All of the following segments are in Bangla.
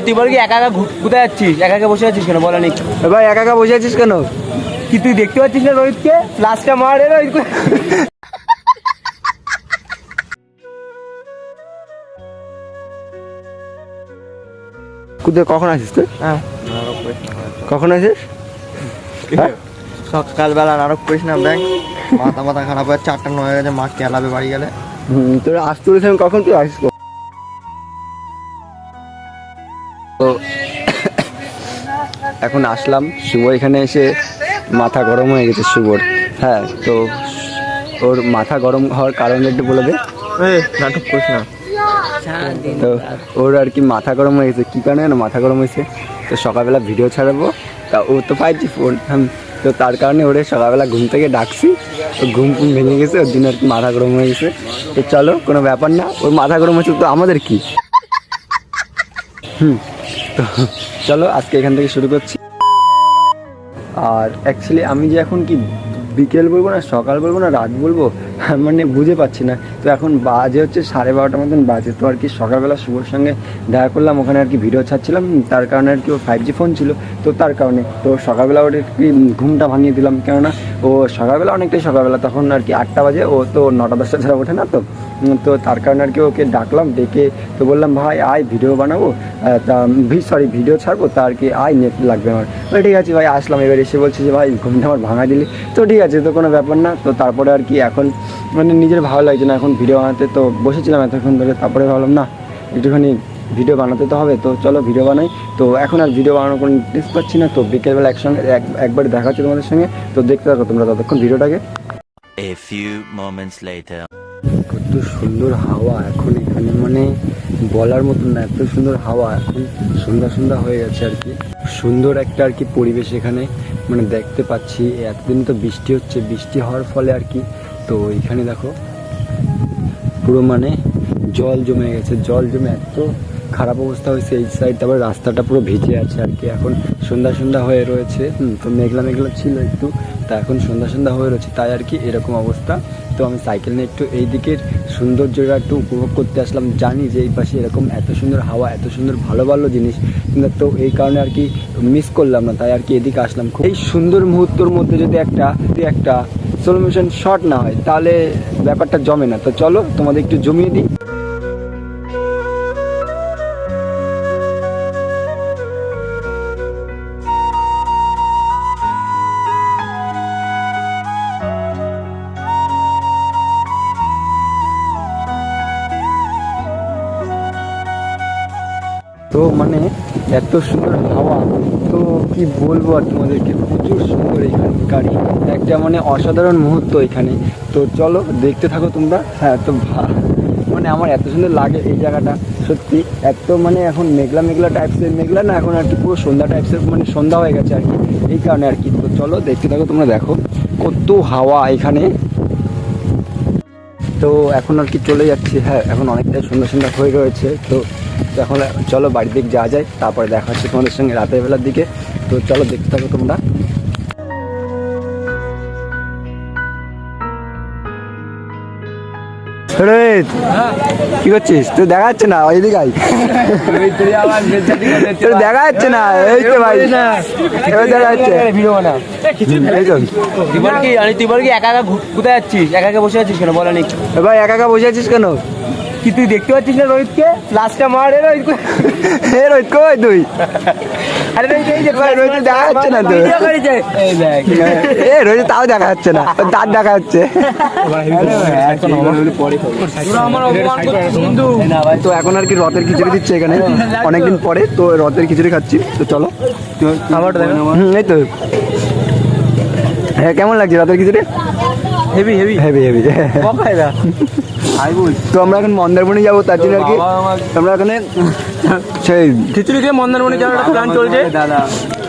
তুই বল কি একা একা কোথায় যাচ্ছিস? একা একা বসে আছিস কেন? বল অনেক ভাই একা একা বসে আছিস কেন? কি তুই দেখতে পাচ্ছিস না রোহিতকে? ফ্লাশটা মার রে রোহিত কোথায় কখন আসিস তুই? হ্যাঁ। কখন আসিস? হ্যাঁ? সকালবেলা নাটক করিস না ব্যাংক মাথা মাথা খারাপ হয়ে চারটা নয় গেছে মা কেলাবে বাড়ি গেলে। হুম, তোর আসতে বলেছি আমি কখন তুই আসিস এখন আসলাম। শুভ এখানে এসে মাথা গরম হয়ে গেছে শুভর। হ্যাঁ তো ওর মাথা গরম হওয়ার কারণ একটু বলে দে। নাটক করিস না। তো ওর আর কি মাথা গরম হয়ে গেছে। কী কারণে না মাথা গরম হয়েছে? তো সকালবেলা ভিডিও ছাড়াবো। তা ও তো পাইছি ফোন তো তার কারণে ওরে সকালবেলা ঘুম থেকে ডাকছি। ও ঘুম ঘুম ভেঙে গেছে ওর দিন আর কি মাথা গরম হয়ে গেছে। তো চলো কোনো ব্যাপার না। ওর মাথা গরম হচ্ছে তো আমাদের কি? হুম। তো চলো আজকে এখান থেকে শুরু করছি। আর অ্যাকচুয়ালি আমি যে এখন কি বিকেল বলব না, সকাল বলব না, রাত বলব মানে বুঝে পাচ্ছি না। তো এখন বাজে হচ্ছে সাড়ে বারোটার মতন বাজে। তো আর কি সকালবেলা শুভর সঙ্গে দেখা করলাম ওখানে আর কি ভিডিও ছাড়ছিলাম। তার কারণে আর কি ও ফাইভ জি ফোন ছিল তো তার কারণে। তো সকালবেলা ওর কি ঘুমটা ভাঙিয়ে দিলাম কেননা ও সকালবেলা অনেকটাই সকালবেলা তখন আর কি আটটা বাজে। ও তো নটা দশটা ছাড়া ওঠে না তো। তো তার কারণে আর কি ওকে ডাকলাম ডেকে তো বললাম ভাই আয় ভিডিও বানাবো। তা সরি ভিডিও ছাড়বো? তা আর কি আয় নেট লাগবে আমার। বলে, ঠিক আছে ভাই। আসলাম এবার এসে বলছে যে ভাই ঘুমটা আমার ভাঙা দিলি। তো ঠিক আছে তো কোনো ব্যাপার না। তো তারপরে আর কি এখন মানে নিজের ভালো লাগছে না এখন ভিডিও বানাতে। তো বসেছিলাম এতক্ষণ ধরে তারপরে ভাবলাম না একটুখানি ভিডিও বানাতে তো হবে তো চলো ভিডিও বানাই। তো এখন আর ভিডিও বানানোর কোনো ইন্টারেস্ট পাচ্ছি না। তো বিকেলবেলা একসঙ্গে একবার দেখা হচ্ছে তোমাদের সঙ্গে। তো দেখতে থাকো তোমরা ততক্ষণ ভিডিওটাকে A few moments later. কত সুন্দর হাওয়া এখন এখানে মানে বলার মতন না এত সুন্দর হাওয়া এখন। সন্ধ্যা সন্ধ্যা হয়ে গেছে আর কি। সুন্দর একটা আর কি পরিবেশ এখানে। মানে দেখতে পাচ্ছি এতদিন তো বৃষ্টি হচ্ছে বৃষ্টি হওয়ার ফলে আর কি তো এখানে দেখো পুরো মানে জল জমে গেছে জল জমে এত খারাপ অবস্থা হয়েছে এই সাইড তারপর রাস্তাটা পুরো ভিজে আছে আর কি। এখন সন্ধ্যা সন্ধ্যা হয়ে রয়েছে। হুম, তো মেঘলা মেঘলা ছিল একটু তা এখন সন্ধ্যা সন্ধ্যা হয়ে রয়েছে তাই আর কি এরকম অবস্থা। তো আমি সাইকেল নিয়ে একটু এই দিকের সৌন্দর্যটা একটু উপভোগ করতে আসলাম। জানি যে এই পাশে এরকম এত সুন্দর হাওয়া এত সুন্দর ভালো ভালো জিনিস তো এই কারণে আর কি মিস করলাম না তাই আর কি এদিকে আসলাম এই সুন্দর মুহূর্তর মধ্যে যদি একটা একটা স্লো মোশন শর্ট না হয় তাহলে ব্যাপারটা জমে না। তো চলো তোমাদের একটু জমিয়ে দিই। তো মানে এত সুন্দর হাওয়া, তো কি বলব আর তোমাদেরকে? প্রচুর সুন্দর এখানে গাড়ি। একটা মানে অসাধারণ মুহূর্ত এখানে। তো চলো, দেখতে থাকো তোমরা। হ্যাঁ তো মানে আমার এত সুন্দর লাগে এই জায়গাটা, সত্যি। এত মানে এখন মেঘলা মেঘলা টাইপসের মেঘলা না এখন আর কি পুরো সন্ধ্যা টাইপসের মানে সন্ধ্যা হয়ে গেছে আর কি। এই কারণে আর কি। তো চলো, দেখতে থাকো, তোমরা দেখো। কত হাওয়া এখানে। তো এখন আর কি চলে যাচ্ছি। হ্যাঁ এখন অনেকটাই সুন্দর সুন্দর হয়ে রয়েছে। তো তো এখন চলো বাড়ির দিকে যাওয়া যায় তারপরে দেখা হচ্ছে তোমাদের সঙ্গে রাতের বেলার দিকে। তো চলো দেখতে থাকো তোমরা। রোহিত কি করছিস? তুই দেখা যাচ্ছে না? ওইদিকে আই তোর দেখা যাচ্ছে না? এই তো ভাই। এবার দেখা যাচ্ছে। তুই বল কি কি একা একা কোথায় যাচ্ছিস? একা একা বসে আছিস কেন? বল অনেক এ ভাই একা একা বসে আছিস কেন? কি তুই দেখতে পাচ্ছিস না রোহিতকে? ফ্লাশটা মার রে রোহিত এ রোহিত কই তুই? আরে রোহিত এই যে রোহিত দেখা যাচ্ছে না তো। এই দেখ। এ রোহিত তাও দেখা যাচ্ছে না। দাঁত দেখা যাচ্ছে। তো এখন আর কি রথের খিচুড়ি দিচ্ছে এখানে। অনেকদিন পরে তো রথের খিচুড়ি খাচ্ছি। তো চলো। এই তো। হ্যাঁ কেমন লাগছে রথের খিচুড়ি? হেভি হেভি হেভি হেভি তো আমরা এখন মন্দারমণি যাব তার জন্য আর কি বাবা আমার- এখানে সেই খিচুড়ি দিয়ে মন্দারমণি যাওয়ার একটা প্ল্যান চলছে। দাদা।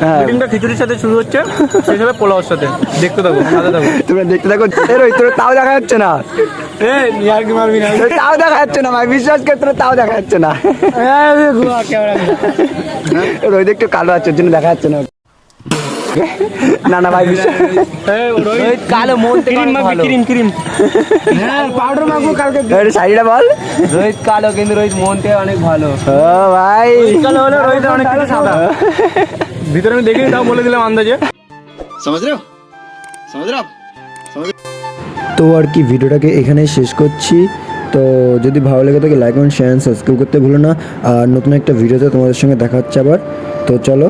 হ্যাঁ। মিটিংটা খিচুড়ির সাথে শুরু হচ্ছে শেষ হবে পোলাওর সাথে। দেখতে থাকো থাকো। তোমরা দেখতে থাকো এ রোহিত তোর তাও দেখা যাচ্ছে না। তাও দেখা যাচ্ছে না ভাই বিশ্বাস কর তোর তাও দেখা যাচ্ছে না। রোহিত একটু কালো আছে জন্য দেখা যাচ্ছে না। না না ভাই রোহিত। কালো মন ক্রিম পাউডার মাখবো কালকে। আরে শাড়িটা বল। রোহিত কালো কিন্তু রোহিত মন থেকে অনেক ভালো। ও ভাই। কালো হলে রোহিত অনেক সাদা। ভিতরে আমি দেখিনি তাও বলে দিলাম আন্দাজে। তো আর কি ভিডিওটাকে এখানেই শেষ করছি। তো যদি ভালো লেগে থাকে লাইক কমেন্ট শেয়ার সাবস্ক্রাইব করতে ভুলো না। আর নতুন একটা ভিডিওতে তোমাদের সঙ্গে দেখা হচ্ছে আবার। তো চলো।